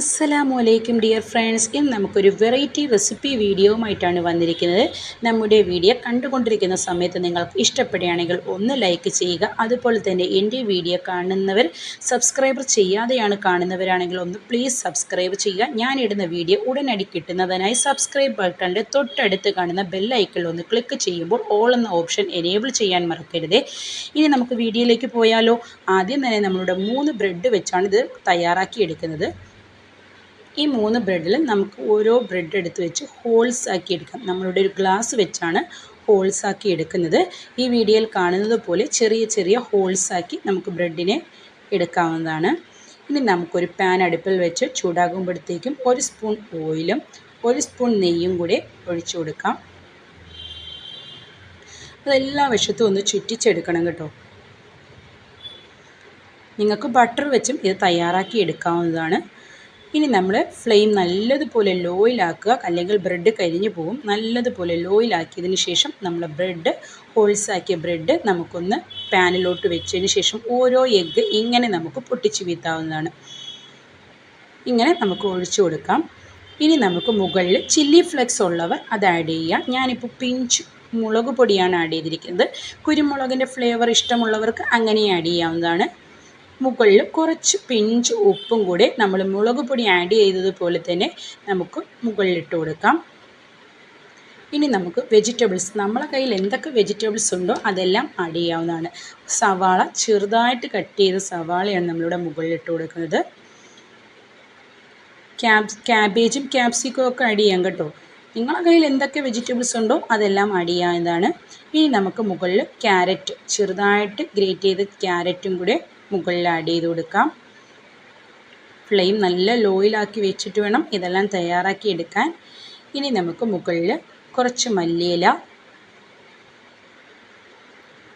അസ്സലാമു അലൈക്കും dear friends. ഇന്ന് നമുക്കൊരു വെറൈറ്റി റെസിപ്പി വീഡിയോയുമായിട്ടാണ് വന്നിരിക്കുന്നത്. നമ്മുടെ വീഡിയോ കണ്ടുകൊണ്ടിരിക്കുന്ന സമയത്ത് നിങ്ങൾക്ക് ഇഷ്ടപ്പെടുകയാണെങ്കിൽ ഒന്ന് ലൈക്ക് ചെയ്യുക. അതുപോലെ തന്നെ എന്റെ വീഡിയോ കാണുന്നവർ സബ്സ്ക്രൈബർ ചെയ്യാതെയാണ് കാണുന്നവരാണെങ്കിൽ ഒന്ന് പ്ലീസ് സബ്സ്ക്രൈബ് ചെയ്യുക. ഞാനിടുന്ന വീഡിയോ ഉടനടി കിട്ടുന്നതിനായി സബ്സ്ക്രൈബ് ബട്ടണിന്റെ തൊട്ടടുത്ത് കാണുന്ന ബെല്ലൈക്കിൽ ഒന്ന് ക്ലിക്ക് ചെയ്യുമ്പോൾ ഓൾ എന്ന ഓപ്ഷൻ എനേബിൾ ചെയ്യാൻ മറക്കരുത്. ഇനി നമുക്ക് വീഡിയോയിലേക്ക് പോയാലോ. ആദ്യം തന്നെ നമ്മളുടെ മൂന്ന് ബ്രെഡ് വെച്ചാണ് ഇത് തയ്യാറാക്കി എടുക്കുന്നത് ഈ മൂന്ന് ബ്രെഡിൽ നമുക്ക് ഓരോ ബ്രെഡ് എടുത്ത് വെച്ച് ഹോൾസ് ആക്കി എടുക്കാം. നമ്മളുടെ ഒരു ഗ്ലാസ് വെച്ചാണ് ഹോൾസ് ആക്കി എടുക്കുന്നത്. ഈ വീഡിയോയിൽ കാണുന്നത് പോലെ ചെറിയ ചെറിയ ഹോൾസ് ആക്കി നമുക്ക് ബ്രെഡിനെ എടുക്കാവുന്നതാണ്. ഇനി നമുക്കൊരു പാൻ അടുപ്പിൽ വെച്ച് ചൂടാകുമ്പോഴത്തേക്കും ഒരു സ്പൂൺ ഓയിലും ഒരു സ്പൂൺ നെയ്യും കൂടി ഒഴിച്ചു കൊടുക്കാം. അതെല്ലാ വശത്തും ഒന്ന് ചുറ്റിച്ചെടുക്കണം കേട്ടോ. നിങ്ങൾക്ക് ബട്ടർ വെച്ചും ഇത് തയ്യാറാക്കി എടുക്കാവുന്നതാണ്. ഇനി നമ്മൾ ഫ്ലെയിം നല്ലതുപോലെ ലോയിലാക്കുക അല്ലെങ്കിൽ ബ്രെഡ് കരിഞ്ഞു പോകും. നല്ലതുപോലെ ലോയിലാക്കിയതിന് ശേഷം നമ്മൾ ബ്രെഡ് ഹോൾസാക്കിയ ബ്രെഡ് നമുക്കൊന്ന് പാനിലോട്ട് വെച്ചതിന് ശേഷം ഓരോ എഗ്ഗ് ഇങ്ങനെ നമുക്ക് പൊട്ടിച്ച് വീത്താവുന്നതാണ്. ഇങ്ങനെ നമുക്ക് ഒഴിച്ചു കൊടുക്കാം. ഇനി നമുക്ക് മുകളിൽ ചില്ലി ഫ്ലെക്സ് ഉള്ളവർ അത് ആഡ് ചെയ്യാം. ഞാനിപ്പോൾ പിഞ്ച് മുളക് പൊടിയാണ് ആഡ് ചെയ്തിരിക്കുന്നത്. കുരുമുളകിന്റെ ഫ്ലേവർ ഇഷ്ടമുള്ളവർക്ക് അങ്ങനെ ആഡ് ചെയ്യാവുന്നതാണ്. മുകളിൽ കുറച്ച് പിഞ്ച് ഉപ്പും കൂടി നമ്മൾ മുളക് പൊടി ആഡ് ചെയ്തതുപോലെ തന്നെ നമുക്ക് മുകളിലിട്ട് കൊടുക്കാം. ഇനി നമുക്ക് വെജിറ്റബിൾസ് നമ്മളെ കയ്യിൽ എന്തൊക്കെ വെജിറ്റബിൾസ് ഉണ്ടോ അതെല്ലാം ആഡ് ചെയ്യാവുന്നതാണ്. സവാള ചെറുതായിട്ട് കട്ട് ചെയ്ത സവാളയാണ് നമ്മളിവിടെ മുകളിലിട്ട് കൊടുക്കുന്നത്. ക്യാബ് ക്യാബേജും ക്യാപ്സിക്കും ഒക്കെ ആഡ് ചെയ്യാം കേട്ടോ. നിങ്ങളുടെ കയ്യിൽ എന്തൊക്കെ വെജിറ്റബിൾസ് ഉണ്ടോ അതെല്ലാം ആഡ് ചെയ്യാവുന്നതാണ്. ഇനി നമുക്ക് മുകളിൽ ക്യാരറ്റ് ചെറുതായിട്ട് ഗ്രേറ്റ് ചെയ്ത ക്യാരറ്റും കൂടെ മുകളിൽ ആഡ് ചെയ്ത് കൊടുക്കാം. ഫ്ലെയിം നല്ല ലോയിലാക്കി വെച്ചിട്ട് വേണം ഇതെല്ലാം തയ്യാറാക്കി എടുക്കാൻ. ഇനി നമുക്ക് മുകളിൽ കുറച്ച് മല്ലിയില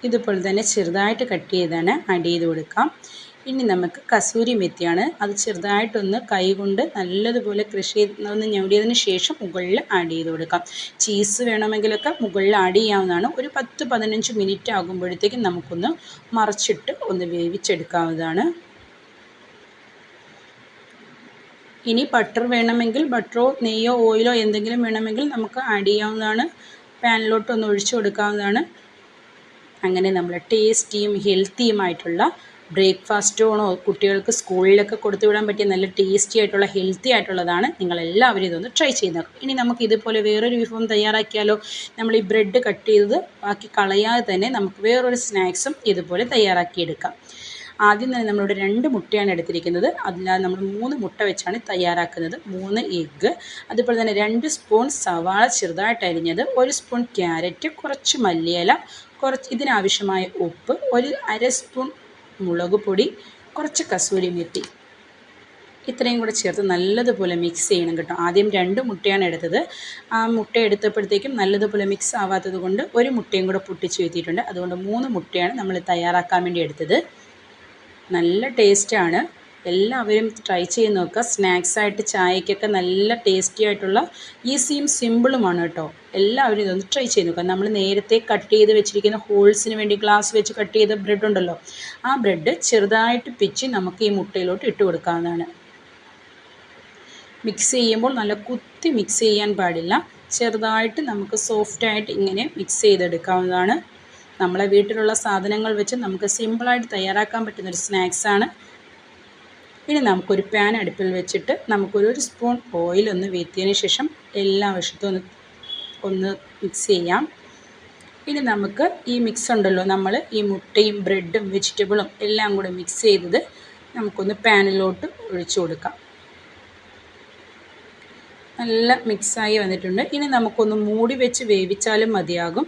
ഇതുപോലെ തന്നെ ചെറുതായിട്ട് കട്ട് ചെയ്താണ് ആഡ് ചെയ്ത് കൊടുക്കാം. ഇനി നമുക്ക് കസൂരി മെത്തിയാണ്. അത് ചെറുതായിട്ടൊന്ന് കൈ കൊണ്ട് നല്ലതുപോലെ കൃഷി ഒന്ന് ഞെടിയതിന് ശേഷം മുകളിൽ ആഡ് ചെയ്ത് കൊടുക്കാം. ചീസ് വേണമെങ്കിലൊക്കെ മുകളിൽ ആഡ് ചെയ്യാവുന്നതാണ്. ഒരു പത്ത് പതിനഞ്ച് മിനിറ്റ് ആകുമ്പോഴത്തേക്കും നമുക്കൊന്ന് മറിച്ചിട്ട് ഒന്ന് വേവിച്ചെടുക്കാവുന്നതാണ്. ഇനി ബട്ടർ വേണമെങ്കിൽ ബട്ടറോ നെയ്യോ ഓയിലോ എന്തെങ്കിലും വേണമെങ്കിൽ നമുക്ക് ആഡ് ചെയ്യാവുന്നതാണ്. പാനിലോട്ട് ഒന്ന് ഒഴിച്ചു കൊടുക്കാവുന്നതാണ്. അങ്ങനെ നമ്മൾ ടേസ്റ്റിയും ഹെൽത്തിയുമായിട്ടുള്ള ബ്രേക്ക്ഫാസ്റ്റോണോ കുട്ടികൾക്ക് സ്കൂളിലൊക്കെ കൊടുത്തു വിടാൻ പറ്റിയ നല്ല ടേസ്റ്റി ആയിട്ടുള്ള ഹെൽത്തി ആയിട്ടുള്ളതാണ്. നിങ്ങൾ എല്ലാവരും ഇതൊന്ന് ട്രൈ ചെയ്ത് ഇനി നമുക്ക് ഇതുപോലെ വേറൊരു വിഭവം തയ്യാറാക്കിയാലോ? നമ്മൾ ഈ ബ്രെഡ് കട്ട് ചെയ്തത് ബാക്കി കളയാതെ തന്നെ നമുക്ക് വേറൊരു സ്നാക്സും ഇതുപോലെ തയ്യാറാക്കിയെടുക്കാം. ആദ്യം തന്നെ നമ്മളിവിടെ രണ്ട് മുട്ടയാണ് എടുത്തിരിക്കുന്നത്. അതിനാൽ നമ്മൾ മൂന്ന് മുട്ട വെച്ചാണ് തയ്യാറാക്കുന്നത്. മൂന്ന് എഗ്ഗ് അതുപോലെ തന്നെ രണ്ട് സ്പൂൺ സവാള ചെറുതായിട്ട് അരിഞ്ഞത് ഒരു സ്പൂൺ ക്യാരറ്റ് കുറച്ച് മല്ലിയില കുറച്ച് ഇതിനാവശ്യമായ ഉപ്പ് ഒരു അര സ്പൂൺ മുളക് പൊടി കുറച്ച് കസൂരി മെത്തി. ഇത്രയും കൂടെ ചേർത്ത് നല്ലതുപോലെ മിക്സ് ചെയ്യണം കേട്ടോ. ആദ്യം രണ്ട് മുട്ടയാണ് എടുത്തത്. ആ മുട്ട എടുത്തപ്പോഴത്തേക്കും നല്ലതുപോലെ മിക്സ് ആവാത്തത് കൊണ്ട് ഒരു മുട്ടയും കൂടെ പൊട്ടിച്ച് വെത്തിയിട്ടുണ്ട്. അതുകൊണ്ട് മൂന്ന് മുട്ടയാണ് നമ്മൾ തയ്യാറാക്കാൻ വേണ്ടി എടുത്തത്. നല്ല ടേസ്റ്റാണ് എല്ലാവരും ട്രൈ ചെയ്ത് നോക്കുക. സ്നാക്സായിട്ട് ചായക്കൊക്കെ നല്ല ടേസ്റ്റി ആയിട്ടുള്ള ഈസിയും സിമ്പിളുമാണ് കേട്ടോ. എല്ലാവരും ഇതൊന്ന് ട്രൈ ചെയ്ത് നോക്കുക. നമ്മൾ നേരത്തെ കട്ട് ചെയ്ത് വെച്ചിരിക്കുന്ന ഹോൾസിന് വേണ്ടി ഗ്ലാസ് വെച്ച് കട്ട് ചെയ്ത ബ്രെഡ് ഉണ്ടല്ലോ ആ ബ്രെഡ് ചെറുതായിട്ട് പിച്ച് നമുക്ക് ഈ മുട്ടയിലോട്ട് ഇട്ട് കൊടുക്കാവുന്നതാണ്. മിക്സ് ചെയ്യുമ്പോൾ നല്ല കുത്തി മിക്സ് ചെയ്യാൻ പാടില്ല. ചെറുതായിട്ട് നമുക്ക് സോഫ്റ്റായിട്ട് ഇങ്ങനെ മിക്സ് ചെയ്തെടുക്കാവുന്നതാണ്. നമ്മളെ വീട്ടിലുള്ള സാധനങ്ങൾ വെച്ച് നമുക്ക് സിമ്പിളായിട്ട് തയ്യാറാക്കാൻ പറ്റുന്നൊരു സ്നാക്സാണ് ഇനി നമുക്കൊരു പാൻ അടുപ്പിൽ വെച്ചിട്ട് നമുക്കൊരു ഒരു സ്പൂൺ ഓയിൽ ഒന്ന് വീത്തിയതിന് ശേഷം എല്ലാ വശത്തും ഒന്ന് ഒന്ന് മിക്സ് ചെയ്യാം. ഇനി നമുക്ക് ഈ മിക്സ് ഉണ്ടല്ലോ നമ്മൾ ഈ മുട്ടയും ബ്രെഡും വെജിറ്റബിളും എല്ലാം കൂടെ മിക്സ് ചെയ്തത് നമുക്കൊന്ന് പാനിലോട്ട് ഒഴിച്ചു കൊടുക്കാം. നല്ല മിക്സായി വന്നിട്ടുണ്ട്. ഇനി നമുക്കൊന്ന് മൂടി വെച്ച് വേവിച്ചാലും മതിയാകും.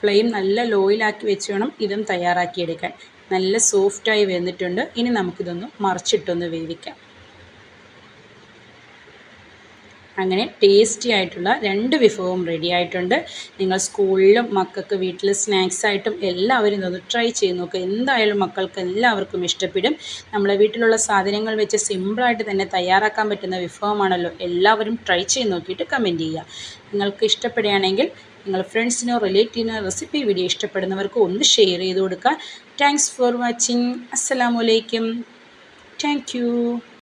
ഫ്ലെയിം നല്ല ലോയിലാക്കി വെച്ച് വേണം ഇതും തയ്യാറാക്കിയെടുക്കാൻ. നല്ല സോഫ്റ്റായി വന്നിട്ടുണ്ട്. ഇനി നമുക്കിതൊന്ന് മറിച്ചിട്ടൊന്ന് വേവിക്കാം. അങ്ങനെ ടേസ്റ്റി ആയിട്ടുള്ള രണ്ട് വിഭവവും റെഡി ആയിട്ടുണ്ട്. നിങ്ങൾ സ്കൂളിലും മക്കൾക്ക് വീട്ടിൽ സ്നാക്സ് ആയിട്ടും എല്ലാവരും ഇതൊന്ന് ട്രൈ ചെയ്ത് നോക്കുക എന്തായാലും മക്കൾക്ക് എല്ലാവർക്കും ഇഷ്ടപ്പെടും. നമ്മളെ വീട്ടിലുള്ള സാധനങ്ങൾ വെച്ച് സിമ്പിളായിട്ട് തന്നെ തയ്യാറാക്കാൻ പറ്റുന്ന വിഭവമാണല്ലോ. എല്ലാവരും ട്രൈ ചെയ്ത് നോക്കിയിട്ട് കമന്റ് ചെയ്യുക. നിങ്ങൾക്ക് ഇഷ്ടപ്പെടുകയാണെങ്കിൽ നിങ്ങൾ ഫ്രണ്ട്സിനോ റിലേറ്റീവിനോ റെസിപ്പി വീഡിയോ ഇഷ്ടപ്പെടുന്നവർക്ക് ഒന്ന് ഷെയർ ചെയ്ത് കൊടുക്കുക താങ്ക്സ് ഫോർ വാച്ചിങ് അസ്സലാമലൈക്കും താങ്ക്